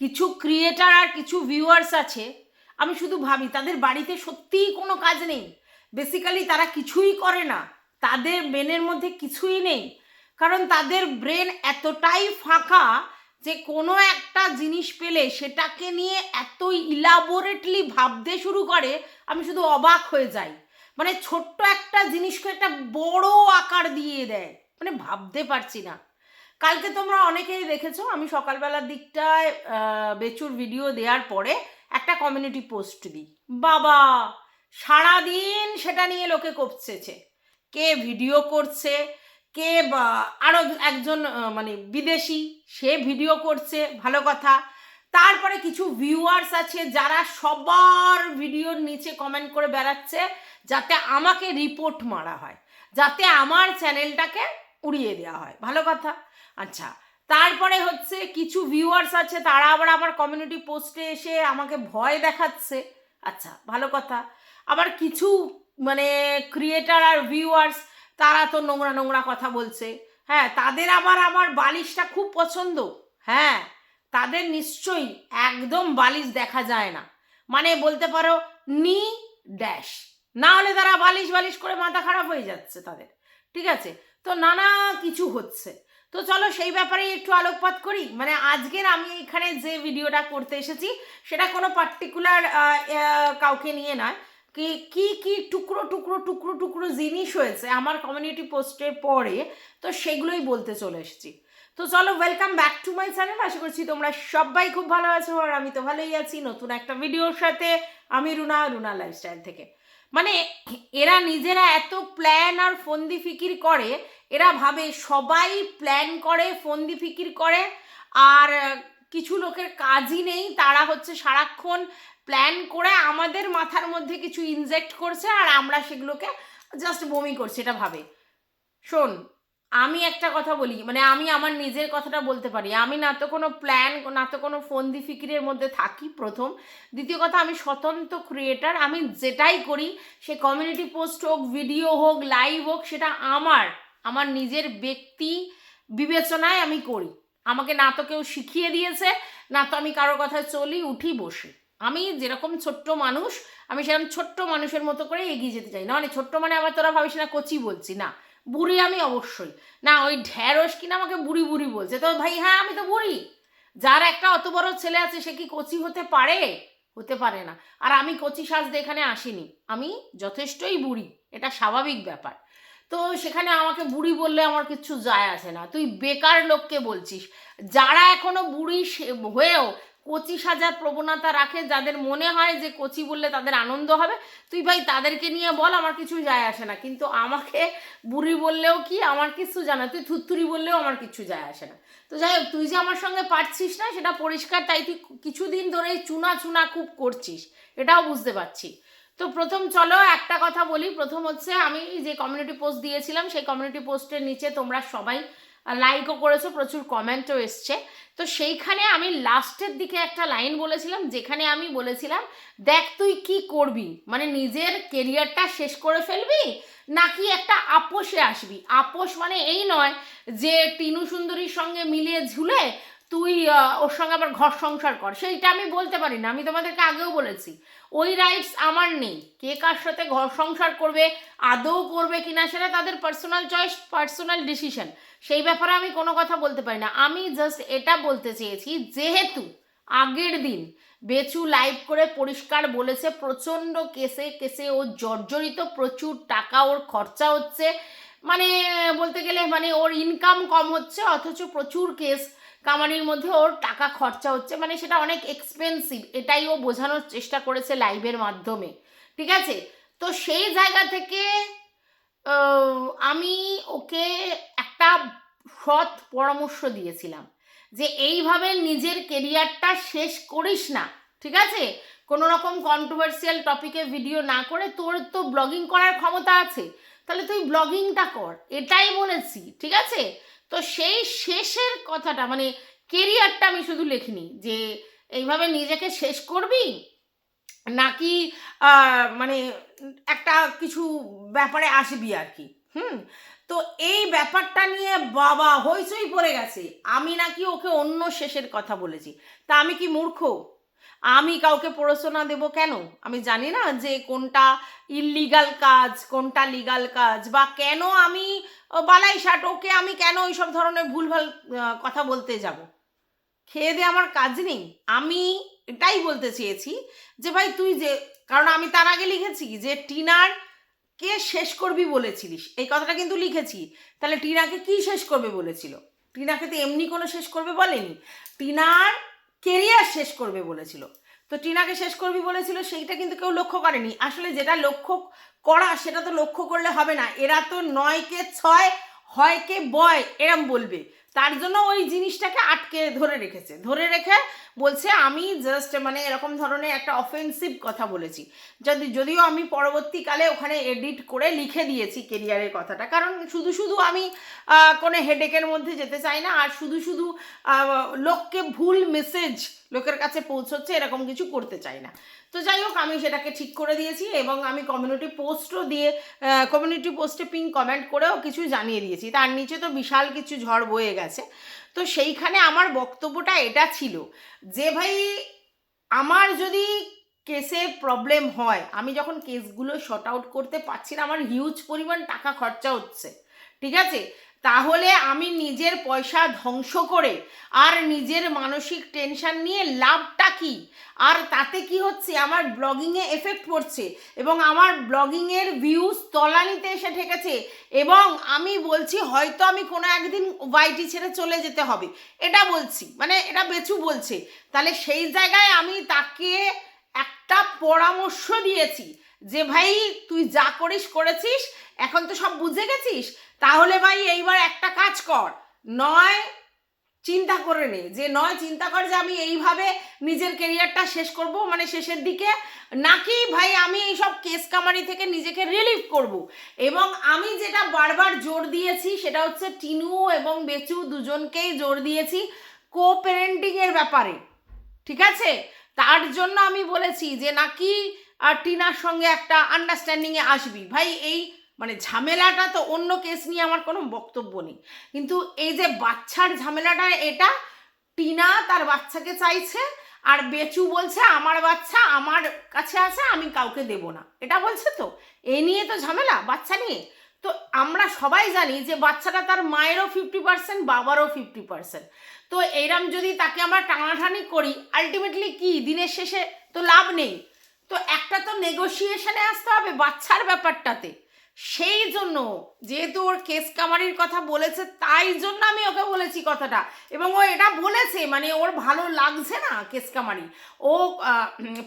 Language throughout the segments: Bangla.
কিছু ক্রিয়েটার আর কিছু ভিউয়ার্স আছে, আমি শুধু ভাবি তাদের বাড়িতে সত্যিই কোনো কাজ নেই। বেসিক্যালি তারা কিছুই করে না। তাদের ব্রেনের মধ্যে কিছুই নেই। কারণ তাদের ব্রেন এতটাই ফাঁকা যে কোনো একটা জিনিস পেলে সেটাকে নিয়ে এত ইলাবোরেটলি ভাবতে শুরু করে, আমি শুধু অবাক হয়ে যাই। মানে ছোট্ট একটা জিনিসকে একটা বড় আকার দিয়ে দেয়। মানে ভাবতে পারছি না। কালকে তোমরা অনেকেই দেখেছ, আমি সকালবেলার দিকটায় বেচুর ভিডিও দেওয়ার পরে একটা কমিউনিটি পোস্ট দিই। বাবা, সারাদিন সেটা নিয়ে লোকে কপছেছে। কে ভিডিও করছে, কে আরও একজন মানে বিদেশি, সে ভিডিও করছে, ভালো কথা। তারপরে কিছু ভিউয়ার্স আছে যারা সবার ভিডিওর নিচে কমেন্ট করে বেড়াচ্ছে, যাতে আমাকে রিপোর্ট মারা হয়। যাতে আমার চ্যানেলটাকে উড়িয়ে দেওয়া হয়। ভালো কথা? আচ্ছা তারপরে হচ্ছে কিছু ভিউয়ার্স আছে, তারা আবার আমার কমিউনিটি পোস্টে এসে আমাকে ভয় দেখাচ্ছে। আচ্ছা ভালো কথা। আবার কিছু মানে ক্রিয়েটার আর ভিউয়ার্স তারা তো নোংরা নোংরা কথা বলছে। হ্যাঁ তাদের আবার আমার বালিশটা খুব পছন্দ। হ্যাঁ তাদের নিশ্চয়ই একদম বালিশ দেখা যায় না। মানে বলতে পারো, নি ড্যাশ না হলে তারা বালিশ বালিশ করে মাথা খারাপ হয়ে যাচ্ছে তাদের। ঠিক আছে? তো নানা কিছু হচ্ছে। তো চলো সেই ব্যাপারে একটু আলোকপাত করি। মানে আজকের আমি এখানে যে ভিডিওটা করতে এসেছি, সেটা কোনো পার্টিকুলার কাউকে নিয়ে নয়। কি কি কি টুকরো টুকরো টুকরো টুকরো জিনিস হয়েছে আমার কমিউনিটি পোস্টের পরে, তো সেগুলোই বলতে চলে এসেছি। তো চলো welcome back to my channel আশা করছি তোমরা সবাই খুব ভালো আছো, আর আমি তো ভালোই আছি নতুন একটা ভিডিওর সাথে। আমি রুনা রুনা লাইফস্টাইল থেকে। মানে এরা নিজেরা এত প্ল্যান আর ফন্দি ফিকির করে, এরা ভাবে সবাই প্ল্যান করে, ফন্দি ফিকির করে, আর কিছু লোকের কাজই নেই, তারা হচ্ছে সারাক্ষণ প্ল্যান করে আমাদের মাথার মধ্যে কিছু ইনজেক্ট করছে, আর আমরা সেগুলোকে জাস্ট বমি করছি, এটা ভাবে। শোন আমি একটা কথা বলি মানে আমি আমার নিজের কথাটা বলতে পারি। আমি না তো কোনো প্ল্যান না তো কোনো ফন্দি ফিকিরের মধ্যে থাকি প্রথম। দ্বিতীয় কথা, আমি স্বতন্ত্র ক্রিয়েটার আমি যেটাই করি, সে কমিউনিটি পোস্ট হোক ভিডিও হোক লাইভ হোক, সেটা আমার আমার নিজের ব্যক্তি বিবেচনায় আমি করি। আমাকে না তো কেউ শিখিয়ে দিয়েছে, না তো আমি কারোর কথায় চলি, উঠি, বসি। আমি যেরকম ছোট্ট মানুষ, আমি সেরকম ছোট্ট মানুষের মতো করে এগিয়ে যেতে চাই। না মানে ছোট্ট মানে আবার তোরা ভাবিস না, কচি বলছি, না। বুড়ি আমি অবশ্যই। না, ওই ঢ্যাঁড়স কিনা আমাকে বুড়ি বুড়ি বলছে। তো ভাই হ্যাঁ আমি তো বুড়ি। যার একটা অত বড় ছেলে আছে, সে কি কচি হতে পারে? হতে পারে না। আর আমি কচি সাজতে এখানে আসিনি। আমি যথেষ্টই বুড়ি। এটা স্বাভাবিক ব্যাপার। তো সেখানে আমাকে বুড়ি বললে আমার কিচ্ছু যায় আসে না। তুই বেকার লোককে বলছিস। যারা এখনও বুড়ি হয়েও কচি সাজার প্রবণতা রাখে, যাদের মনে হয় যে কচি বললে তাদের আনন্দ হবে। তুই ভাই তাদেরকে নিয়ে বল, আমার কিছু যায় আসে না। কিন্তু আমাকে বুড়ি বললেও কি, আমার কিছু জানা তুই থুত্তুরি বললেও আমার কিছু যায় আসে না। তো যাই হোক, তুই যে আমার সঙ্গে পারছিস না, সেটা পরিষ্কার। তাই তুই কিছুদিন ধরেই চুনা চুনা খুব করছিস, এটাও বুঝতে পারছি। তো প্রথম চলো, একটা কথা বলি। প্রথম হচ্ছে আমি যে কমিউনিটি পোস্ট দিয়েছিলাম, সেই কমিউনিটি পোস্টের নিচে তোমরা সবাই লাইকও করেছ, প্রচুর কমেন্টও এসছে। তো সেইখানে আমি লাস্টের দিকে একটা লাইন বলেছিলাম, যেখানে আমি বলেছিলাম, দেখ তুই কি করবি? মানে নিজের কেরিয়ারটা শেষ করে ফেলবি, নাকি একটা আপোষে আসবি? আপোষ মানে এই নয় যে টিনু সুন্দরীর সঙ্গে মিলিয়ে ঝুলে তুই ওর সঙ্গে আবার ঘর সংসার কর। সেইটা আমি বলতে পারি না আমি তোমাদেরকে আগেও বলেছি। ওই রাইটস আমার নেই। কে কার সাথে ঘর সংসার করবে, আদৌ করবে কিনা সেটা তাদের পার্সোনাল চয়েস পার্সোনাল ডিসিশন সেই ব্যাপারে আমি কোনো কথা বলতে পারি না। আমি জাস্ট এটা বলতে চেয়েছি, যেহেতু আগের দিন বেচু লাইভ করে পরিষ্কার বলেছে, প্রচণ্ড কেসে কেসে ও জর্জরিত প্রচুর টাকা ওর খরচা হচ্ছে। মানে বলতে গেলে মানে ওর ইনকাম কম হচ্ছে, অথচ প্রচুর কেস কামানির মধ্যে ওর টাকা খরচা হচ্ছে মানে সেটা অনেক এক্সপেন্সিভ এটাই ও বোঝানোর চেষ্টা করেছে লাইভের মাধ্যমে। ঠিক আছে? তো সেই জায়গা থেকে আমি ওকে একটা সৎ পরামর্শ দিয়েছিলাম যে, এইভাবে নিজের কেরিয়ারটা শেষ করিস না। ঠিক আছে? কোনো রকম কন্ট্রোভার্সিয়াল টপিকে ভিডিও না করে তোর তো ব্লগিং করার ক্ষমতা আছে। তাহলে তুই ব্লগিংটা কর, এটাই বলেছি। ঠিক আছে? তো সেই শেষের কথাটা মানে কেরিয়ারটা আমি শুধু লিখিনি, যে এইভাবে নিজেকে শেষ করবি নাকি মানে একটা কিছু ব্যাপারে আসবি আর কি হুম? তো এই ব্যাপারটা নিয়ে বাবা হইচই পড়ে গেছে, আমি নাকি ওকে অন্য শেষের কথা বলেছি। তা আমি কি মূর্খ? আমি কাউকে প্ররোচনা দেব কেন? আমি জানি না যে কোনটা ইললিগাল কাজ, কোনটা লিগাল কাজ, বা কেন আমি বালাই শার্ট, ওকে আমি কেন এইসব ধরনের ভুলভাল কথা বলতে যাব? খেয়ে দিয়ে আমার কাজ নেই। আমি এটাই বলতে চেয়েছি যে, ভাই, তুই যে, কারণ আমি তার আগে লিখেছি যে টিনার কে শেষ করবি বলেছিলিস। এই কথাটা কিন্তু লিখেছি। তাহলে টিনাকে কি শেষ করবে বলেছিল? টিনাকে তো এমনি কোনো শেষ করবে বলেনি। টিনার কেরিয়ার শেষ করবে বলেছিল। তো টিনাকে শেষ করবি বলেছিল, সেইটা কিন্তু কেউ লক্ষ্য করেনি। আসলে যেটা লক্ষ্য করা, সেটা তো লক্ষ্য করলে হবে না। এরা তো নয়কে ছয়, হয়কে বয়, এরম বলবে। তার জন্য ওই জিনিসটাকে আটকে ধরে রেখেছে। ধরে রেখে বলছে, আমি জাস্ট মানে এরকম ধরনের একটা অফেন্সিভ কথা বলেছি। যদি, যদিও আমি পরবর্তীকালে ওখানে এডিট করে লিখে দিয়েছি কেরিয়ারের কথাটা। কারণ শুধু শুধু আমি কোনো হেডেকের মধ্যে যেতে চাই না। আর শুধু শুধু লোককে ভুল মেসেজ লোকের কাছে পৌঁছচ্ছে, এরকম কিছু করতে চাই না। তো যাই হোক আমি সেটাকে ঠিক করে দিয়েছি এবং আমি কমিউনিটি পোস্টও দিয়ে কমিউনিটি পোস্টে পিন কমেন্ট করেও কিছু জানিয়ে দিয়েছি। তার নিচে তো বিশাল কিছু ঝড় বয়ে গেছে। তো সেইখানে আমার বক্তব্যটা এটা ছিল যে, ভাই, আমার যদি কেসে প্রবলেম হয়, আমি যখন কেসগুলো শর্ট আউট করতে পারছি না, আমার হিউজ পরিমাণ টাকা খরচা হচ্ছে। ঠিক আছে? তাহলে আমি নিজের পয়সা ধ্বংস করে আর নিজের মানসিক টেনশন নিয়ে লাভটা কি? আর তাতে কি হচ্ছে? আমার ব্লগিংয়ে এফেক্ট পড়ছে এবং আমার ব্লগিংয়ের ভিউজ তলানিতে এসে ঠেকেছে এবং আমি বলছি হয়তো আমি কোনো একদিন ওয়াইটি ছেড়ে চলে যেতে হবে। এটা বলছি মানে এটা বেচু বলছে। তাহলে সেই জায়গায় আমি তাকে একটা পরামর্শ দিয়েছি যে ভাই তুই যা করিস করেছিস এখন তো সব বুঝে গেছিস? তাহলে ভাই এইবার একটা কাজ কর। নয়, চিন্তা করে নে। যে নয়, চিন্তা কর যে আমি এইভাবে নিজের কেরিয়ারটা শেষ করব মানে শেষের দিকে, নাকি ভাই আমি এই সব কেস কামারি থেকে নিজেকে রিলিভ করব? এবং আমি যেটা বারবার জোর দিয়েছি, সেটা হচ্ছে টিনু এবং বেচু দুজনকেই জোর দিয়েছি কো প্যারেন্টিংয়ের ব্যাপারে। ঠিক আছে? তার জন্য আমি বলেছি যে নাকি আর টিনার সঙ্গে একটা আন্ডারস্ট্যান্ডিংয়ে আসবি। ভাই, এই মানে ঝামেলাটা তো অন্য কেস নিয়ে আমার কোনো বক্তব্য নেই। কিন্তু এই যে বাচ্চার ঝামেলাটা, এটা টিনা তার বাচ্চাকে চাইছে আর বেচু বলছে, আমার বাচ্চা আমার কাছে আছে, আমি কাউকে দেব না। এটা বলছে তো? এই নিয়ে তো ঝামেলা, বাচ্চা নিয়ে? তো আমরা সবাই জানি যে বাচ্চাটা তার মায়েরও ফিফটি পার্সেন্ট বাবারও ফিফটি পার্সেন্ট তো এইরম যদি তাকে আমরা টানাটানি করি আলটিমেটলি কি, দিনের শেষে তো লাভ নেই। তো একটা তো নেগোসিয়েশনে আসতে হবে বাচ্চার ব্যাপারটাতে। সেই জন্য যেহেতু ওর কেস কামারির কথা বলেছে, তাই জন্য আমি ওকে বলেছি কথাটা। এবং ও এটা বলেছে মানে ওর ভালো লাগছে না কেস কামারি। ও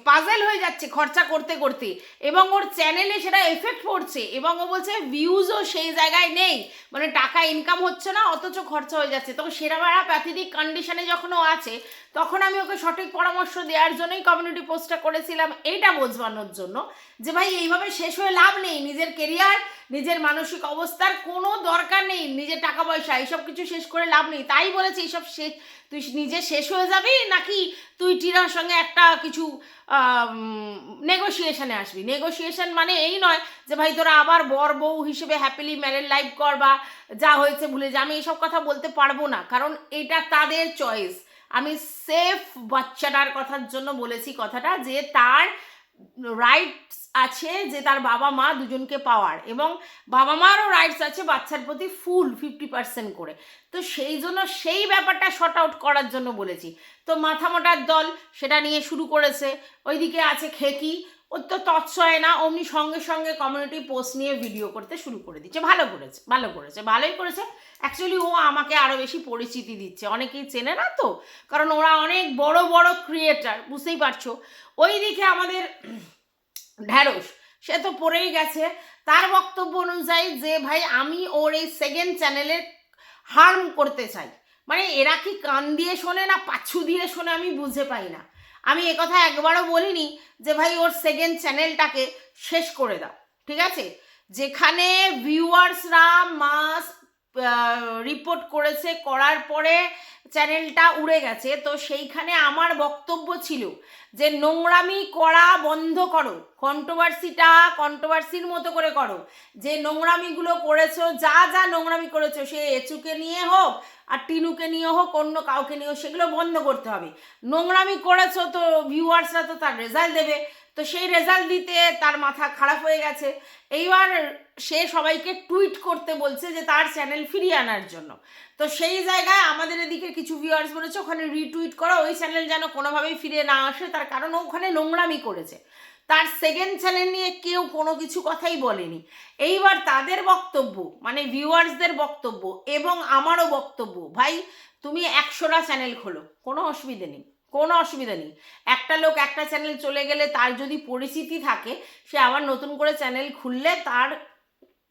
পাজেল হয়ে যাচ্ছে খরচা করতে করতে। এবং ওর চ্যানেলে সেটা এফেক্ট পড়ছে। এবং ও বলছে ভিউজও সেই জায়গায় নেই। মানে টাকা ইনকাম হচ্ছে না, অথচ খরচা হয়ে যাচ্ছে। তখন সেরা প্যাথেটিক কন্ডিশনে যখন ও আছে তখন আমি ওকে সঠিক পরামর্শ দেওয়ার জন্যই কমিউনিটি পোস্টটা করেছিলাম, এইটা বোঝানোর জন্য যে ভাই, এইভাবে শেষ হয়ে লাভ নেই। নিজের কেরিয়ার নিজের মানসিক অবস্থার কোনো দরকার নেই। নিজের টাকা পয়সা, এইসব কিছু শেষ করে লাভ নেই। তাই বলেছি, এইসব শেষ, তুই নিজে শেষ হয়ে যাবি নাকি তুই টিনার সঙ্গে একটা কিছু নেগোসিয়েশনে আসবি? নেগোসিয়েশন মানে এই নয় যে ভাই, তোরা আবার বর বউ হিসেবে হ্যাপিলি ম্যারেড লাইফ কর বা যা হয়েছে ভুলে যা। আমি এইসব কথা বলতে পারব না, কারণ এটা তাদের চয়েস আমি সেফ বাচ্চাটার কথার জন্য বলেছি কথাটা যে তার রাইটস আছে যে তার বাবা মা দুজনকে পাওয়ার এবং বাবা মারও রাইটস আছে বাচ্চার প্রতি ফুল ফিফটি পার্সেন্ট করে। তো সেই জন্য সেই ব্যাপারটা শর্ট আউট করার জন্য বলেছি। তো মাথা মোটার দল সেটা নিয়ে শুরু করেছে। ওইদিকে আছে খেকি। তো তৎসয় না, অমনি সঙ্গে সঙ্গে কমিউনিটি পোস্ট নিয়ে ভিডিও করতে শুরু করে দিচ্ছে। ভালো করেছে ভালো করেছে, ভালোই করেছে। অ্যাকচুয়ালি ও আমাকে আরও বেশি পরিচিতি দিচ্ছে। অনেকেই চেনে না তো? কারণ ওরা অনেক বড় বড় ক্রিয়েটার বুঝতেই পারছ? ওই দিকে আমাদের ঢ্যাঁড়স, সে তো পড়েই গেছে। তার বক্তব্য অনুযায়ী যে, ভাই, আমি ওর এই সেকেন্ড চ্যানেলে হার্ম করতে চাই। মানে এরা কি কান দিয়ে শোনে না পাচ্ছু দিয়ে শোনে আমি বুঝে পাই না। আমি কথা একবারও বলিনি যে ভাই ওর সেকেন্ড চ্যানেলটাকে শেষ করে দাও, ঠিক আছে? যেখানে ভিউয়ার্সরা মাস রিপোর্ট করেছে, করার পরে চ্যানেলটা উড়ে গেছে। তো সেইখানে আমার বক্তব্য ছিল যে, নোংরামি করা বন্ধ করো কন্ট্রোভার্সিটা কন্ট্রোভার্সির মতো করে করো। যে নোংরামিগুলো করেছ, যা যা নোংরামি করেছ, সে এচুকে নিয়ে হোক আর টিনুকে নিয়ে হোক, অন্য কাউকে নিয়ে হোক, সেগুলো বন্ধ করতে হবে। নোংরামি করেছ তো ভিউয়ার্সরা তো তার রেজাল্ট দেবে। তো সেই রেজাল্ট দিতে তার মাথা খারাপ হয়ে গেছে। এইবার সে সবাইকে টুইট করতে বলছে যে তার চ্যানেল ফিরিয়ে আনার জন্য। তো সেই জায়গায় আমাদের এদিকে কিছু ভিউয়ার্স বলেছে, ওখানে রিটুইট করা, ওই চ্যানেল যেন কোনোভাবেই ফিরে না আসে, তার কারণ ওখানে নোংরামি করেছে। তার সেকেন্ড চ্যানেল নিয়ে কেউ কোনো কিছু কথাই বলেনি। এইবার তাদের বক্তব্য মানে ভিউয়ার্সদের বক্তব্য এবং আমারও বক্তব্য, ভাই, তুমি একশোটা চ্যানেল খোলো, কোনো অসুবিধে নেই, কোনো অসুবিধা নেই। একটা লোক একটা চ্যানেল চলে গেলে তার যদি পরিচিতি থাকে, সে আবার নতুন করে চ্যানেল খুললে তার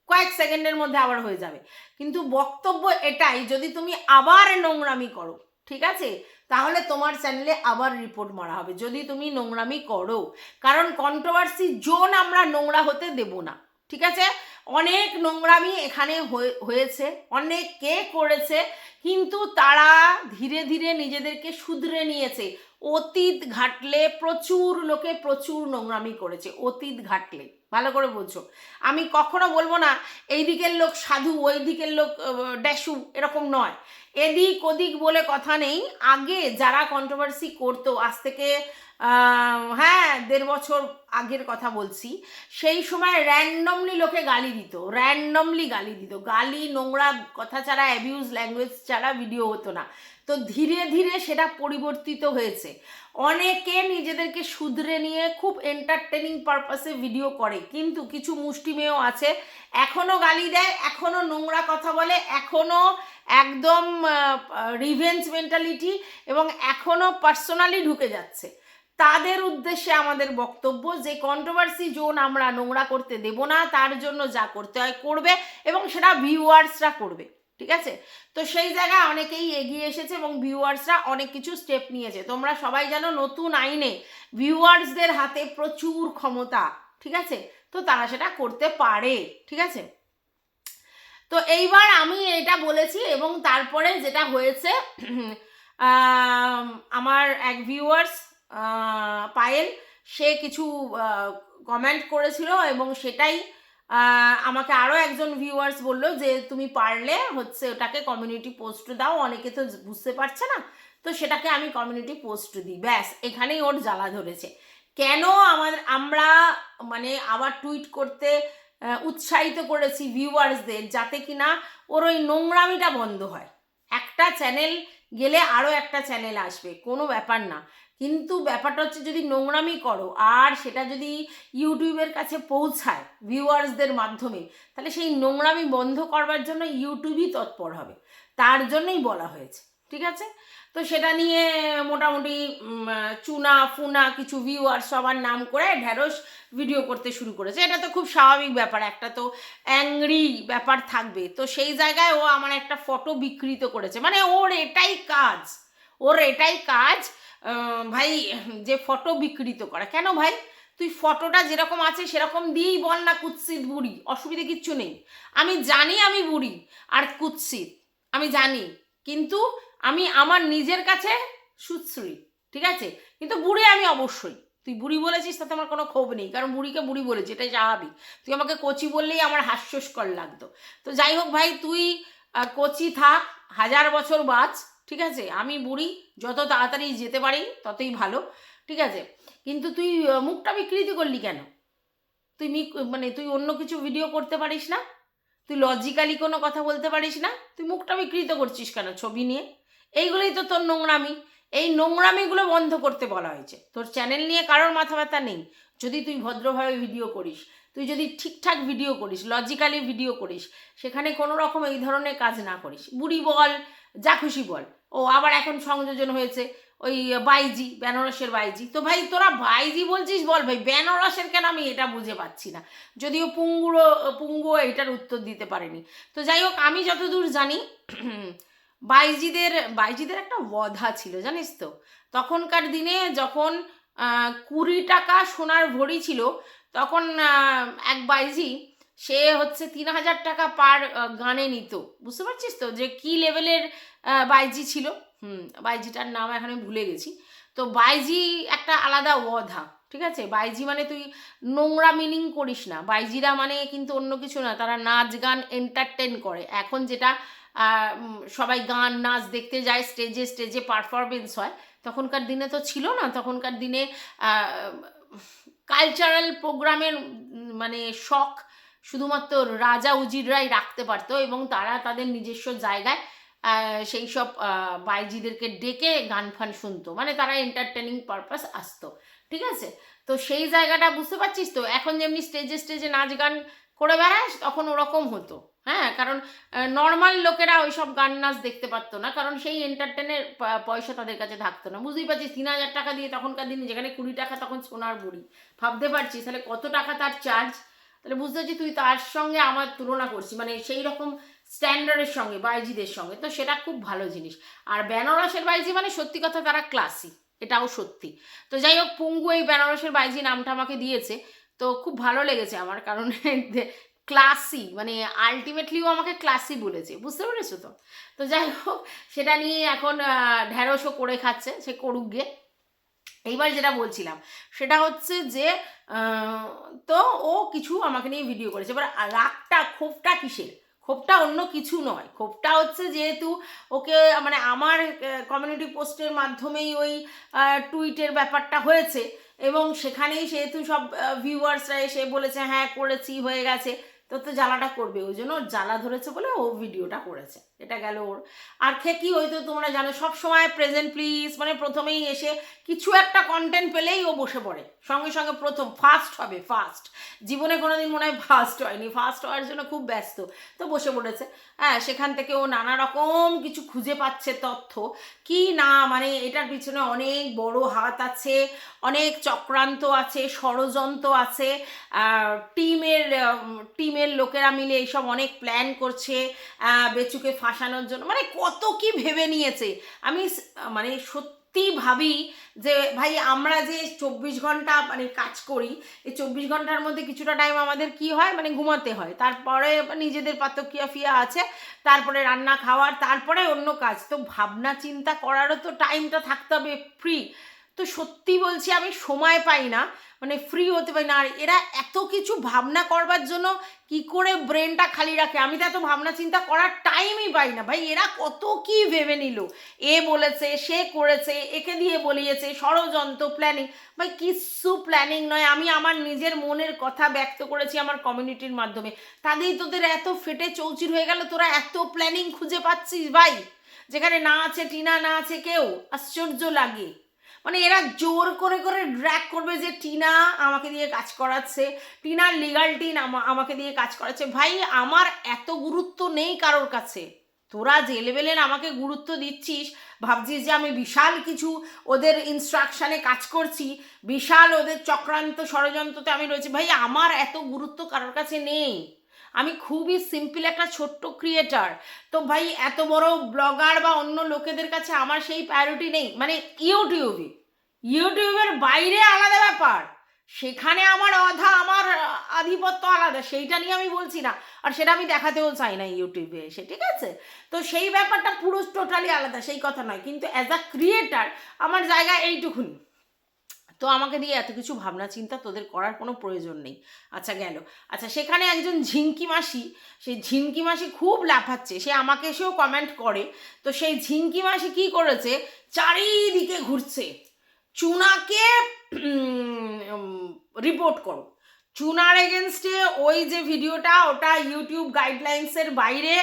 কয়েক সেকেন্ডের মধ্যে আবার হয়ে যাবে। কিন্তু বক্তব্য এটাই, যদি তুমি আবার নোংরামি করো, ঠিক আছে? তাহলে তোমার চ্যানেলে আবার রিপোর্ট মারা হবে, যদি তুমি নোংরামি করো। কারণ কন্ট্রোভার্সি জোন আমরা নোংরা হতে দেব না, ঠিক আছে? অনেক নোংরামি এখানে হয়ে- হয়েছে, অনেক কে করেছে, কিন্তু তারা ধীরে ধীরে নিজেদেরকে শুধরে নিয়েছে। অতীত ঘাটলে প্রচুর লোকে প্রচুর নোংরামি করেছে, অতীত ঘাটলে। ভালো করে বুঝছ আমি কখনো বলব না এই দিকের লোক সাধু ওই দিকের লোক ড্যাসু এরকম নয়। এদিক ওদিক বলে কথা নেই। আগে যারা কন্ট্রোভার্সি করতো, আজ থেকে হ্যাঁ দেড় বছর আগের কথা বলছি, সেই সময় র্যান্ডমলি লোকে গালি দিত র্যান্ডমলি গালি দিত। গালি, নোংরা কথা ছাড়া অ্যাবিউজ ল্যাঙ্গুয়েজ ছাড়া ভিডিও হতো না। তো ধীরে ধীরে সেটা পরিবর্তিত হয়েছে। অনেকে নিজেদেরকে শুধরে নিয়ে খুব এন্টারটেনিং পারপাসে ভিডিও করে, কিন্তু কিছু মুষ্টি মেয়েও আছে এখনও গালি দেয় এখনও নোংরা কথা বলে এখনও একদম রিভেঞ্জ মেন্টালিটি এবং এখনও পার্সোনালি ঢুকে যাচ্ছে। তাদের উদ্দেশ্যে আমাদের বক্তব্য, যে কন্ট্রোভার্সি জোন আমরা নোংরা করতে দেব না, তার জন্য যা করতে হয় করবে এবং সেটা ভিউয়ার্সরা করবে। ঠিক আছে? তো সেই জায়গায় অনেকেই এগিয়ে এসেছে এবং ভিউয়ার্সরা অনেক কিছু স্টেপ নিয়েছে। তোমরা সবাই জানো নতুন আইনে ভিউয়ার্সদের হাতে প্রচুর ক্ষমতা, ঠিক আছে? তো তারা সেটা করতে পারে, ঠিক আছে? তো এইবার আমি এটা বলেছি এবং তারপরে যেটা হয়েছে আমার এক ভিউয়ার্স পায়েল, সে কিছু কমেন্ট করেছিল এবং সেটাই আমাকে আরও একজন ভিউয়ার্স বলল যে, তুমি পারলে হচ্ছে ওটাকে কমিউনিটি পোস্ট দাও, অনেকে তো বুঝতে পারছে না, তো সেটাকে আমি কমিউনিটি পোস্ট দিই। ব্যাস, এখানেই ওর জ্বালা ধরেছে। কেন আমাদের আমরা মানে আবার টুইট করতে উৎসাহিত করেছি ভিউয়ার্সদের যাতে কিনা ওর ওই নোংরামিটা বন্ধ হয়। একটা চ্যানেল গেলে আরও একটা চ্যানেল আসবে, কোনো ব্যাপার না। কিন্তু ব্যাপারটা হচ্ছে যদি নোংরামি করো আর সেটা যদি ইউটিউবের কাছে পৌঁছায় ভিউয়ার্সদের মাধ্যমে, তাহলে সেই নোংরামি বন্ধ করবার জন্য ইউটিউবই তৎপর হবে। তার জন্যই বলা হয়েছে, ঠিক আছে? তো সেটা নিয়ে মোটামুটি চুনা ফুনা কিছু ভিউয়ার সবার নাম করে ঢ্যাঁড়স ভিডিও করতে শুরু করেছে। এটা তো খুব স্বাভাবিক ব্যাপার, একটা তো অ্যাংরি ব্যাপার থাকবে। তো সেই জায়গায় ও আমার একটা ফটো বিকৃত করেছে। মানে ওর এটাই কাজ, ওর এটাই কাজ ভাই, যে ফটো বিকৃত করা। কেন ভাই? তুই ফটোটা যেরকম আছে সেরকম দিয়েই বল না কুৎসিত বুড়ি। অসুবিধে কিচ্ছু নেই। আমি জানি আমি বুড়ি আর কুৎসিত। আমি জানি। কিন্তু আমি আমার নিজের কাছে সুশ্রী, ঠিক আছে? কিন্তু বুড়ি আমি অবশ্যই। তুই বুড়ি বলেছিস তাতে আমার কোনো ক্ষোভ নেই। কারণ বুড়িকে বুড়ি বলেছি, এটাই স্বাভাবিক। তুই আমাকে কচি বললেই আমার হাস্যস্কর লাগতো। তো যাই হোক ভাই, তুই কচি থাক, হাজার বছর বাঁচ। ঠিক আছে? আমি বুড়ি, যত তাড়াতাড়ি যেতে পারি, ততই ভালো, ঠিক আছে? কিন্তু তুই মুখটা বিকৃতি করলি কেন? তুই মানে তুই অন্য কিছু ভিডিও করতে পারিস না? তুই লজিক্যালি কোনো কথা বলতে পারিস না? তুই মুখটা বিকৃত করছিস কেন ছবি নিয়ে? এইগুলোই তো তোর নোংরামি। এই নোংরামিগুলো বন্ধ করতে বলা হয়েছে। তোর চ্যানেল নিয়ে কারোর মাথা ব্যথা নেই। যদি তুই ভদ্রভাবে ভিডিও করিস, তুই যদি ঠিকঠাক ভিডিও করিস লজিক্যালি ভিডিও করিস, সেখানে কোনো রকম এই ধরনের কাজ না করিস। বুড়ি বল যা খুশি বল। ও আবার এখন সংযোজন হয়েছে ওই বাইজি, বেনারসের বাইজি। তো ভাই, তোরা বাইজি বলছিস বল ভাই, বেনারসের কেন আমি এটা বুঝে পাচ্ছি না? যদিও পুঙ্গুরো পুঙ্গুও এটার উত্তর দিতে পারেনি। তো যাই হোক, আমি যতদূর জানি, বাইজিদের বাইজিদের একটা বধা ছিল, জানিস তো? তখনকার দিনে যখন কুড়ি টাকা সোনার ভরি ছিল, তখন এক বাইজি সে হচ্ছে তিন হাজার টাকা পার গানে নিত। বুঝতে পারছিস তো? যে কি লেভেলের বাইজি ছিল? হুম, বাইজিটার নাম এখন আমি ভুলে গেছি। তো বাইজি একটা আলাদা ওধা ঠিক আছে? বাইজি মানে তুই নোংরা মিনিং করিস না। বাইজিরা মানে কিন্তু অন্য কিছু না, তারা নাচ, গান এন্টারটেন করে। এখন যেটা সবাই গান, নাচ দেখতে যায় স্টেজে স্টেজে পারফরমেন্স হয়। তখনকার দিনে তো ছিল না। তখনকার দিনে কালচারাল প্রোগ্রামের মানে শখ শুধুমাত্র রাজা উজিররাই রাখতে পারতো এবং তারা তাদের নিজস্ব জায়গায় সেই সব বাইজিদেরকে ডেকে গান ফান শুনতো। মানে তারা এন্টারটেনিং পারপাস আসতো। ঠিক আছে? তো সেই জায়গাটা বুঝতে পারছিস তো? এখন যেমনি স্টেজে স্টেজে নাচ গান করে বেড়াস, তখন ওরকম হতো। হ্যাঁ? কারণ নর্মাল লোকেরা ওই সব গান নাচ দেখতে পারতো না, কারণ সেই এন্টারটেনের পয়সা তাদের কাছে থাকতো না। বুঝতেই পারছিস, তিন হাজার টাকা দিয়ে তখনকার দিনে যেখানে কুড়ি টাকা তখন সোনার বুড়ি। ভাবতে পারছিস, তাহলে কত টাকা তার চার্জ তাহলে বুঝতে পারছি তুই তার সঙ্গে আমার তুলনা করছিস মানে সেই রকম স্ট্যান্ডার্ডের সঙ্গে, বাইজিদের সঙ্গে, তো সেটা খুব ভালো জিনিস। আর বেনারসের বাইজি মানে সত্যি কথা তারা ক্লাসি এটাও সত্যি। তো যাই হোক, পঙ্গু এই বেনারসের বাইজি নামটা আমাকে দিয়েছে, তো খুব ভালো লেগেছে আমার, কারণ ক্লাসি মানে আলটিমেটলিও আমাকে ক্লাসি বলেছে, বুঝতে পেরেছ তো? তো যাই হোক, সেটা নিয়ে এখন ঢ্যাঁড়সও করে খাচ্ছে, সে করুক গিয়ে। এইবার যেটা বলছিলাম, সেটা হচ্ছে যে তো ও কিছু আমাকে নিয়ে ভিডিও করেছে। এবার রাগটা, ক্ষোভটা কিসের? ক্ষোভটা অন্য কিছু নয়। ক্ষোভটা হচ্ছে যেহেতু ওকে মানে আমার কমিউনিটি পোস্টের মাধ্যমেই ওই টুইটের ব্যাপারটা হয়েছে এবং সেখানেই সেহেতু সব ভিউয়ার্সরা এসে বলেছে হ্যাঁ করেছি, হয়ে গেছে। তো তো জ্বালাটা করবে। ওই জন্য জ্বালা ধরেছে বলে ও ভিডিওটা করেছে। এটা গেল ওর। আর খেকি হয়তো তোমরা জানো সব সময় প্রেজেন্ট প্লিজ মানে প্রথমেই এসে কিছু একটা কন্টেন্ট পেলেই ও বসে পড়ে। সঙ্গে সঙ্গে প্রথম ফার্স্ট হবে ফার্স্ট জীবনে কোনোদিন মনে হয় ফার্স্ট হয়নি। ফার্স্ট হওয়ার জন্য খুব ব্যস্ত, তো বসে পড়েছে। হ্যাঁ সেখান থেকে ও নানা রকম কিছু খুঁজে পাচ্ছে তথ্য। কি না মানে এটার পিছনে অনেক বড় হাত আছে, অনেক চক্রান্ত আছে, ষড়যন্ত্র আছে। টিমের টিমের লোকেরা মিলে এইসব অনেক প্ল্যান করছে। বেচুকে ফাঁসানোর জন্য। মানে কত কি ভেবে নিয়েছে। আমি মানে সত্যি ভাবি যে, ভাই, আমরা যে চব্বিশ ঘণ্টা মানে কাজ করি, এই চব্বিশ ঘণ্টার মধ্যে কিছুটা টাইম আমাদের কি হয়? মানে ঘুমাতে হয়। তারপরে নিজেদের পাতকিয়া ফিয়া আছে, তারপরে রান্না খাওয়ার, তারপরে অন্য কাজ। তো ভাবনা চিন্তা করারও তো টাইমটা থাকতে হবে ফ্রি তো সত্যি বলছি আমি সময় পাই না মানে ফ্রি হতে পারি না। আর এরা এত কিছু ভাবনা করবার জন্য কি করে ব্রেনটা খালি রাখে? আমি তো এত ভাবনা চিন্তা করার টাইমই পাই না। ভাই, এরা কত কি ভেবে নিল? এ বলেছে, সে করেছে, একে দিয়ে বলিয়েছে, ষড়যন্ত্র প্ল্যানিং ভাই, কিচ্ছু প্ল্যানিং নয়। আমি আমার নিজের মনের কথা ব্যক্ত করেছি আমার কমিউনিটির মাধ্যমে। তাদেরই তোদের এত ফেটে চৌচির হয়ে গেল, তোরা এত প্ল্যানিং খুঁজে পাচ্ছিস ভাই? যেখানে না আছে টিনা, না আছে কেউ। আশ্চর্য লাগে। মানে এরা জোর করে করে ড্র্যাক করবে যে, টিনা আমাকে দিয়ে কাজ করাচ্ছে টিনার লিগাল টিন আমাকে দিয়ে কাজ করাচ্ছে। ভাই, আমার এত গুরুত্ব নেই কারোর কাছে। তোরা যে লেভেলের আমাকে গুরুত্ব দিচ্ছিস, ভাবছিস যে আমি বিশাল কিছু ওদের ইনস্ট্রাকশানে কাজ করছি, বিশাল ওদের চক্রান্ত ষড়যন্ত্রতে আমি রয়েছি। ভাই, আমার এত গুরুত্ব কারোর কাছে নেই। আমি খুবই সিম্পল একটা ছোট্ট ক্রিয়েটার তো ভাই, এত বড় ব্লগার বা অন্য লোকেদের কাছে আমার সেই প্রায়োরিটি নেই। মানে ইউটিউবে ইউটিউবের বাইরে আলাদা ব্যাপার। সেখানে আমার অধা, আমার আধিপত্য আলাদা, সেইটা নিয়ে আমি বলছি না। আর সেটা আমি দেখাতেও চাই না ইউটিউবে এসে ঠিক আছে? তো সেই ব্যাপারটা পুরো টোটালি আলাদা, সেই কথা নয়। কিন্তু অ্যাজ আ ক্রিয়েটার আমার জায়গা এইটুকুনি। তো আমাকে দিয়ে এত কিছু ভাবনা চিন্তা তোদের করার কোনো প্রয়োজন নেই। আচ্ছা গেল। আচ্ছা সেখানে একজন ঝিঙ্কি মাসি, সেই ঝিঙ্কি মাসি খুব লাফাচ্ছে, সে আমাকে এসেও কমেন্ট করে, তো সেই ঝিঙ্কি মাসি কি করেছে, চারিদিকে ঘুরছে। চুনাকে রিপোর্ট করো। চুনার এগেনস্টে ওই যে ভিডিওটা ওটা ইউটিউব গাইডলাইন্সের বাইরে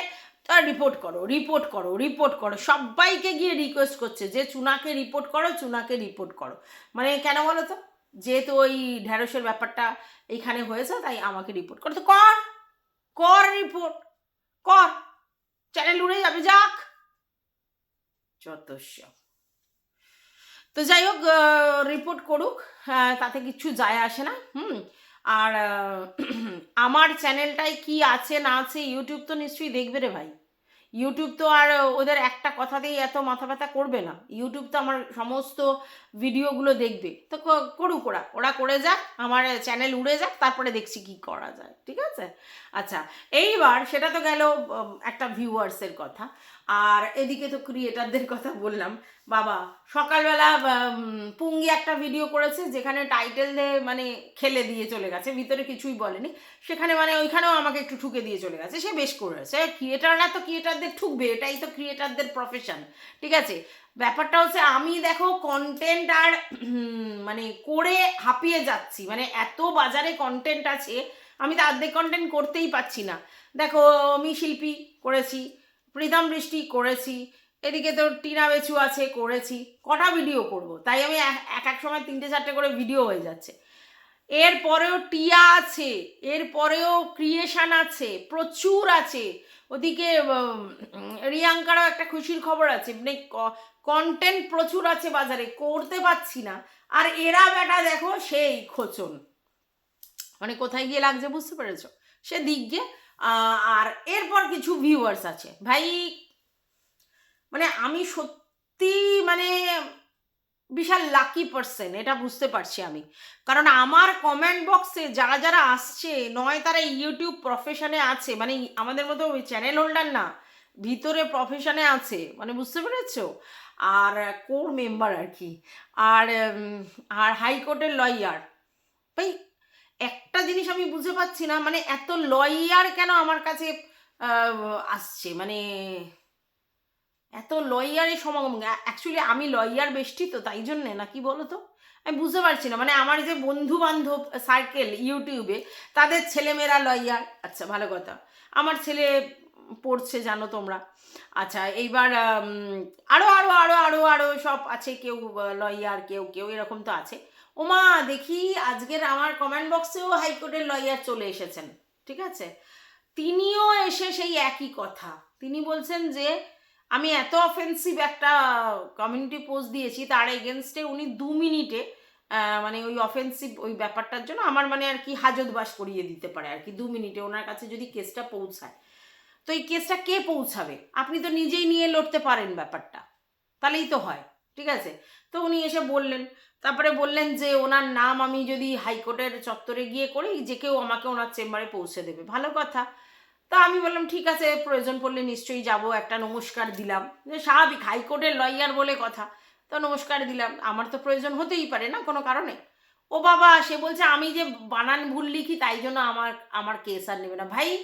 তা রিপোর্ট করো রিপোর্ট করো রিপোর্ট করো। সবাইকে গিয়ে রিকোয়েস্ট করছে যে চুনাকে রিপোর্ট করো চুনাকে রিপোর্ট করো। মানে কেন বলো তো? যেহেতু ওই ঢ্যাঁড়সের ব্যাপারটা এইখানে হয়েছে তাই আমাকে রিপোর্ট করো। তো কর কর রিপোর্ট কর। চ্যানেল উড়ে যাবে যাক। যত তো যাই হোক রিপোর্ট করুক আহ, তাতে কিচ্ছু যায় আসে না হুম। আর আমার চ্যানেলটায় কি আছে না আছে ইউটিউব তো নিশ্চয়ই দেখবে রে ভাই। ইউটিউব তো আর ওদের একটা কথাতেই এত মাথা ব্যথা করবে না। ইউটিউব তো আমার সমস্ত ভিডিওগুলো দেখবে। তো করুক ওরা। ওরা করে যাক, আমার চ্যানেল উড়ে যাক, তারপরে দেখছি কি করা যায়। ঠিক আছে? আচ্ছা এইবার সেটা তো গেল একটা ভিউয়ার্সের কথা। আর এদিকে তো ক্রিয়েটারদের কথা বললাম। বাবা, সকালবেলা পুঙ্গি একটা ভিডিও করেছে যেখানে টাইটেল দিয়ে মানে খেলে দিয়ে চলে গেছে, ভিতরে কিছুই বলেনি। সেখানে মানে ওইখানেও আমাকে একটু ঠুকে দিয়ে চলে গেছে, সে বেশ করেছে। ক্রিয়েটাররা তো ক্রিয়েটারদের ঠুকবে, এটাই তো ক্রিয়েটারদের প্রফেশন ঠিক আছে? ব্যাপারটা হচ্ছে আমি দেখো কন্টেন্ট আর মানে করে হাঁপিয়ে যাচ্ছি। মানে এত বাজারে কন্টেন্ট আছে, আমি তো অর্ধেক কন্টেন্ট করতেই পারছি না। দেখো, আমি শিল্পী করেছি প্রীতম বৃষ্টি করেছি। এদিকে তো টিনা বেচু আছে, করেছি। কটা ভিডিও করব? তাই আমি এক এক সময় তিনটে, চারটে করে ভিডিও হয়ে যাচ্ছে। এরপরেও টিয়া আছে এরপরেও ক্রিয়েশন আছে, প্রচুর আছে। ওদিকে রিয়াঙ্কারও একটা খুশির খবর আছে। মানে কন্টেন্ট প্রচুর আছে বাজারে, করতে পারছি না। আর এরা বেটা দেখো, সেই খোচন। মানে কোথায় গিয়ে লাগছে বুঝতে পেরেছ? সে দিক গিয়ে আর এরপর কিছু ভিউয়ার্স আছে। ভাই মানে আমি সত্যি মানে বিশাল লাকি পার্সন এটা বুঝতে পারছি আমি। কারণ আমার কমেন্ট বক্সে যারা যারা আসছে, নয় তারা ইউটিউব প্রফেশনে আছে মানে আমাদের মতো ওই চ্যানেল হোল্ডার না, ভিতরে প্রফেশনে আছে মানে বুঝতে পেরেছ? আর কোর মেম্বার আর কি। আর আর হাইকোর্টের লয়ার ভাই একটা জিনিস আমি বুঝতে পারছি না মানে এত লয়ার কেন আমার কাছে আসছে? মানে এত লয়ারের সমাগম। অ্যাকচুয়ালি আমি লয়ার বেষ্টি তো তাই জন্যে না কি বলো তো আমি বুঝতে পারছি না। মানে আমার যে বন্ধু বান্ধব সার্কেল ইউটিউবে তাদের ছেলেমেয়েরা লয়ার আচ্ছা ভালো কথা। আমার ছেলে পড়ছে জানো তোমরা। আচ্ছা এইবার উম, আরও আরও আরও আরও আরও সব আছে কেউ লয়ার কেউ কেউ এরকম তো আছে। ওমা, দেখি আজকের আমার কমেন্ট বক্সেও হাইকোর্টের লয়ার চলে এসেছেন। ঠিক আছে? তিনিও এসে সেই একই কথা। তিনি বলছেন যে, আমি এত অফেন্সিভ একটা কমিউনিটি পোস্ট দিয়েছি, তার এগেনস্টে উনি দু মিনিটে মানে ওই অফেন্সিভ ওই ব্যাপারটার জন্য আমার মানে আর কি হাজতবাস করিয়ে দিতে পারে আর কি, দু মিনিটে ওনার কাছে যদি কেসটা পৌঁছায়। তো এই কেসটা কে পৌঁছাবে? আপনি তো নিজেই নিয়ে লড়তে পারেন ব্যাপারটা। তাহলেই তো হয়। ঠিক আছে? তো উনি এসে বললেন তারপরে বললেন যে ওনার নাম আমি যদি হাইকোর্টের চত্বরে গিয়ে করি, যে কেউ আমাকে ওনার চেম্বারে পৌঁছে দেবে। ভালো কথা। তা আমি বললাম, ঠিক আছে, প্রয়োজন পড়লে নিশ্চয়ই যাব। একটা নমস্কার দিলাম। স্বাভাবিক, হাইকোর্টের লয়ার বলে কথা। তো নমস্কার দিলাম। আমার তো প্রয়োজন হতেই পারে না কোনো কারণে। ও বাবা, সে বলছে, আমি যে বানান ভুল লিখি, তাই জন্য আমার আমার কেস আর নেবে না। ভাই,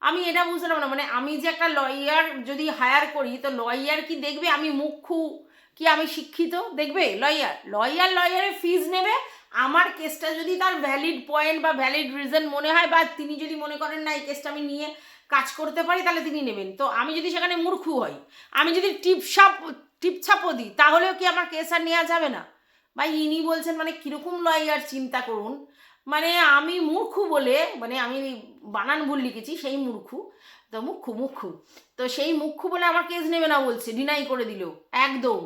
আমি এটা বুঝলাম না। মানে আমি যে একটা লয়ার যদি হায়ার করি, তো লয়ার কি দেখবে? আমি মুখ্যু কি আমি শিক্ষিত? দেখবে লয়ার লয়ার লয়ারের ফিজ নেবে। আমার কেসটা যদি তার ভ্যালিড পয়েন্ট বা ভ্যালিড রিজন মনে হয় বা তিনি যদি মনে করেন, না, এই কেসটা আমি নিয়ে কাজ করতে পারি, তাহলে তিনি নেবেন। তো আমি যদি সেখানে মূর্খু হই, আমি যদি টিপসাপ, টিপছাপও দিই, তাহলেও কি আমার কেস আর নেওয়া যাবে না? বা ইনি বলছেন মানে কীরকম লয়ার চিন্তা করুন। মানে আমি মূর্খু বলে মানে আমি বানান ভুল লিখেছি, সেই মূর্খু, তো মুখ্যু মুখ্যু তো সেই মুখ্যু বলে আমার কেস নেবে না বলছে ডিনাই করে দিল, একদম।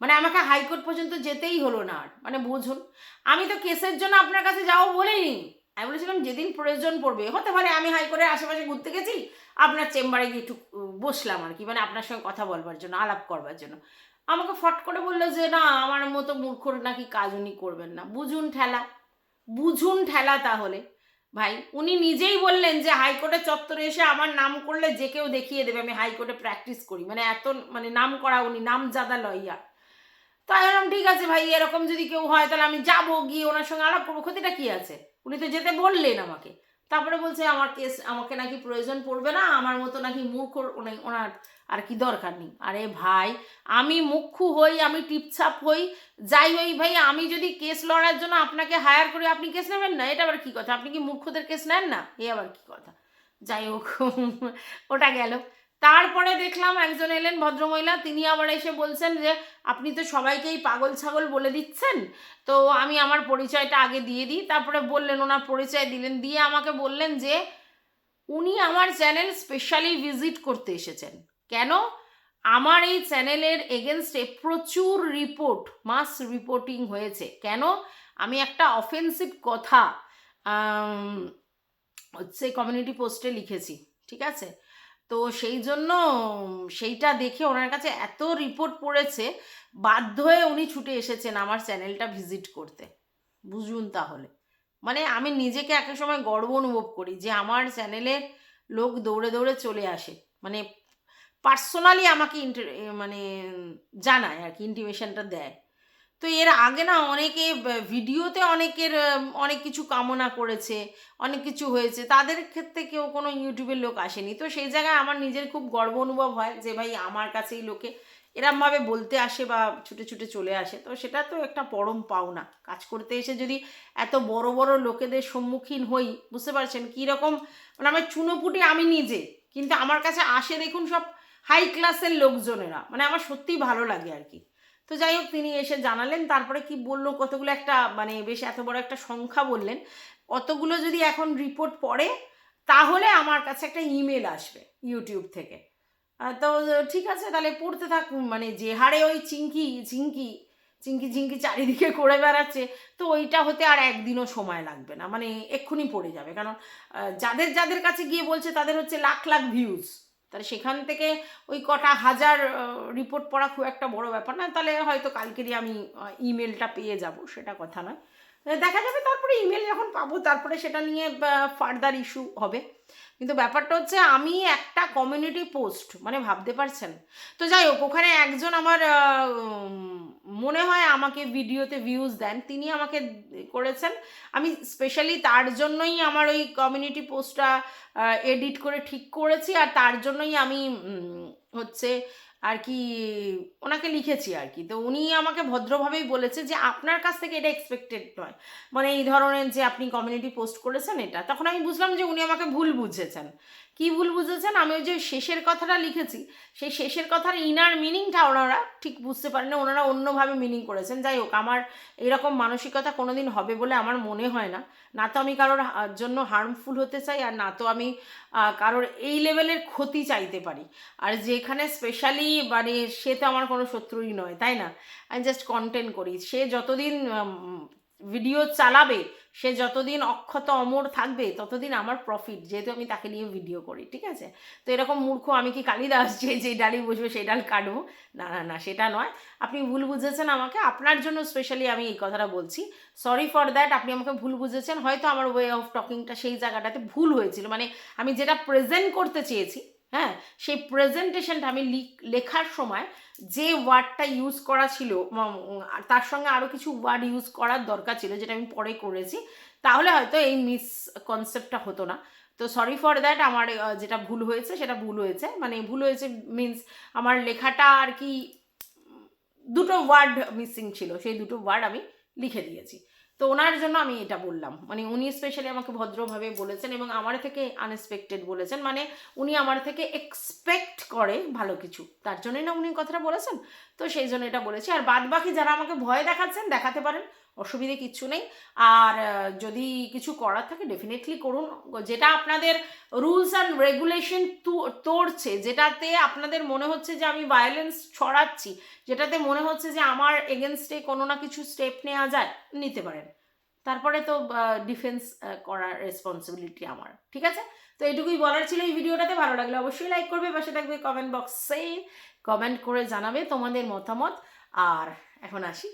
মানে আমাকে হাইকোর্ট পর্যন্ত যেতেই হলো না আর। মানে বুঝুন, আমি তো কেসের জন্য আপনার কাছে যাব বলেই আমি বলেছিলাম, যেদিন প্রয়োজন পড়বে। হতে পারে আমি হাইকোর্টের আশেপাশে ঘুরতে গেছি, আপনার চেম্বারে গিয়ে একটু বসলাম আর কি মানে আপনার সঙ্গে কথা বলবার জন্য, আলাপ করবার জন্য। আমাকে ফট করে বলল যে, না, আমার মতো মূর্খর নাকি কাজ উনি করবেন না। বুঝুন ঠেলা বুঝুন ঠেলা তাহলে। ভাই, উনি নিজেই বললেন যে হাইকোর্টের চত্বরে এসে আমার নাম করলে যে কেউ দেখিয়ে দেবে, আমি হাইকোর্টে প্র্যাকটিস করি। মানে এত মানে নাম করা উনি নাম জাদা লইয়া তো আমি বললাম, ঠিক আছে ভাই, এরকম যদি কেউ হয়, তাহলে আমি যাব গিয়ে ওনার সঙ্গে আলাপ করব। ক্ষতিটা কি আছে? উনি তো যেতে বললেন আমাকে। তারপরে বলছে, আমার কেস আমাকে নাকি প্রয়োজন পড়বে না, আমার মতো নাকি মূর্খ উনি- ওনার আর কি দরকার নেই। আরে ভাই, আমি মুখ্য হই, আমি টিপছাপ হই, যাই হই ভাই, আমি যদি কেস লড়ার জন্য আপনাকে হায়ার করি, আপনি কেস নেবেন না? এটা আবার কি কথা? আপনি কি মূর্খদের কেস নেন না? এ আবার কি কথা? যাই হোক, ওটা গেল। তারপরে দেখলাম একজন এলেন ভদ্রমহিলা, তিনি আবার এসে বলছেন যে, আপনি তো সবাইকেই পাগল ছাগল বলে দিচ্ছেন। তো আমি আমার পরিচয়টা আগে দিয়ে দিই। তারপরে বললেন, ওনার পরিচয় দিলেন। দিয়ে আমাকে বললেন যে, উনি আমার চ্যানেল স্পেশালি ভিজিট করতে এসেছেন। কেন? আমার এই চ্যানেলের এগেনস্টে প্রচুর রিপোর্ট মাস রিপোর্টিং হয়েছে। কেন? আমি একটা অফেন্সিভ কথা হচ্ছে কমিউনিটি পোস্টে লিখেছি, ঠিক আছে? তো সেই জন্য, সেইটা দেখে ওনার কাছে এত রিপোর্ট পড়েছে, বাধ্য হয়ে উনি ছুটে এসেছেন আমার চ্যানেলটা ভিজিট করতে। বুঝুন তাহলে। মানে আমি নিজেকে এক সময় গর্ব অনুভব করি যে আমার চ্যানেলের লোক দৌড়ে দৌড়ে চলে আসে। মানে পার্সোনালি আমাকে ইন্টার মানে জানায় আর কি ইন্টিমেশনটা দেয়। তো এর আগে না অনেকে ভিডিওতে অনেকের অনেক কিছু কামনা করেছে, অনেক কিছু হয়েছে। তাদের ক্ষেত্রে কেউ কোনো ইউটিউবের লোক আসেনি। তো সেই জায়গায় আমার নিজের খুব গর্ব অনুভব হয় যে, ভাই, আমার কাছেই লোকে এরমভাবে বলতে আসে বা ছুটে ছুটে চলে আসে। তো সেটা তো একটা পরম পাওনা। কাজ করতে এসে যদি এত বড় বড় লোকেদের সম্মুখীন হই, বুঝতে পারছেন? কী রকম মানে আমার চুনোপুটি আমি নিজে, কিন্তু আমার কাছে আসে দেখুন সব হাই ক্লাসের লোকজনেরা। মানে আমার সত্যিই ভালো লাগে আর কি। তো যাই হোক, তিনি এসে জানালেন। তারপরে কি বলল, কতগুলো একটা মানে বেশ এত বড় একটা সংখ্যা বললেন। অতগুলো যদি এখন রিপোর্ট পড়ে, তাহলে আমার কাছে একটা ইমেল আসবে ইউটিউব থেকে। তো ঠিক আছে, তাহলে পড়তে থাক মানে যে হারে ওই চিঙ্কি চিঙ্কি চিঙ্কি চিঙ্কি চারিদিকে করে বেড়াচ্ছে, তো ওইটা হতে আর একদিনও সময় লাগবে না। মানে এক্ষুনি পড়ে যাবে। কারণ যাদের যাদের কাছে গিয়ে বলছে, তাদের হচ্ছে লাখ লাখ ভিউজ তাহলে সেখান থেকে ওই কটা হাজার রিপোর্ট পড়া খুব একটা বড় ব্যাপার না। তাহলে হয়তো কালকেরই আমি ইমেলটা পেয়ে যাব, সেটা কথা নয়। দেখা যাবে তারপরে ইমেল যখন পাবো, তারপরে সেটা নিয়ে ফার্দার ইস্যু হবে। কিন্তু ব্যাপারটা হচ্ছে আমি একটা কমিউনিটি পোস্ট মানে ভাবতে পারছেন? তো যাই হোক, ওখানে একজন আমার মনে হয় আমাকে ভিডিওতে ভিউজ দেন। তিনি আমাকে করেছেন। আমি স্পেশালি তার জন্যই আমার ওই কমিউনিটি পোস্টটা এডিট করে ঠিক করেছি। আর তার জন্যই আমি হচ্ছে আর কি ওনাকে লিখেছি আর কি। তো উনি আমাকে ভদ্রভাবেই বলেছে যে, আপনার কাছ থেকে এটা এক্সপেক্টেড নয়। মানে এই ধরনের যে আপনি কমিউনিটি পোস্ট করেছেন এটা, তখন আমি বুঝলাম যে উনি আমাকে ভুল বুঝেছেন। কি ভুল বুঝেছেন? আমি ওই যে শেষের কথাটা লিখেছি, সেই শেষের কথার ইনার মিনিংটা ওনারা ঠিক বুঝতে পারেন না ওনারা অন্যভাবে মিনিং করেছেন। যাই হোক, আমার এরকম মানসিকতা কোনো দিন হবে বলে আমার মনে হয় না। না তো আমি কারোর জন্য হার্মফুল হতে চাই, আর না তো আমি কারোর এই লেভেলের ক্ষতি চাইতে পারি। আর যেখানে স্পেশালি মানে সে তো আমার কোনো শত্রুই নয়, তাই না? আমি জাস্ট কন্টেন্ট করি। সে যতদিন ভিডিও চালাবে সে যতদিন অক্ষত অমর থাকবে, ততদিন আমার প্রফিট যেহেতু আমি তাকে নিয়ে ভিডিও করি, ঠিক আছে? তো এরকম মূর্খ আমি কি কালিদাস যে যে ডালি বসবে সেই ডাল কাটবো? না না না, সেটা নয়। আপনি ভুল বুঝেছেন আমাকে। আপনার জন্য স্পেশালি আমি এই কথাটা বলছি। সরি ফর দ্যাট আপনি আমাকে ভুল বুঝেছেন। হয়তো আমার ওয়ে অফ টকিংটা সেই জায়গাটাতে ভুল হয়েছিল। মানে আমি যেটা প্রেজেন্ট করতে চেয়েছি হ্যাঁ? সেই প্রেজেন্টেশনটা আমি লিখ- লেখার সময় যে ওয়ার্ডটা ইউজ করা ছিল তার সঙ্গে আরও কিছু ওয়ার্ড ইউজ করার দরকার ছিল, যেটা আমি পরে করেছি, তাহলে হয়তো এই মিস কনসেপ্টটা হতো না। তো সরি ফর দ্যাট আমার যেটা ভুল হয়েছে, সেটা ভুল হয়েছে। মানে ভুল হয়েছে মিন্স আমার লেখাটা আর কি দুটো ওয়ার্ড মিসিং ছিল, সেই দুটো ওয়ার্ড আমি লিখে দিয়েছি। তো ওনার জন্য আমি এটা বললাম। মানে উনি স্পেশালি আমাকে ভদ্রভাবে বলেছেন এবং আমার থেকে আনএক্সপেক্টেড বলেছেন। মানে উনি আমার থেকে এক্সপেক্ট করে ভালো কিছু। তার জন্যই না উনি কথাটা বলেছেন। তো সেই জন্য এটা বলেছি। আর বাদ বাকি যারা আমাকে ভয় দেখাচ্ছেন, দেখাতে পারেন। অসুবিধে কিচ্ছু নেই। আর যদি কিছু করার থাকে ডেফিনেটলি করুন। যেটা আপনাদের রুলস অ্যান্ড রেগুলেশন তোড়ছে, যেটাতে আপনাদের মনে হচ্ছে যে আমি ভায়োলেন্স ছড়াচ্ছি, যেটাতে মনে হচ্ছে যে আমার এগেনস্টে কোনো না কিছু স্টেপ নেওয়া যায়, নিতে পারেন। তারপরে তো ডিফেন্স করার রেসপন্সিবিলিটি আমার, ঠিক আছে? তো এইটুকুই বলার ছিল এই ভিডিওটাতে। ভালো লাগলে অবশ্যই লাইক করবে, পাশে থাকবে কমেন্ট বক্সে কমেন্ট করে জানাবে তোমাদের মতামত। আর, এখন আসি।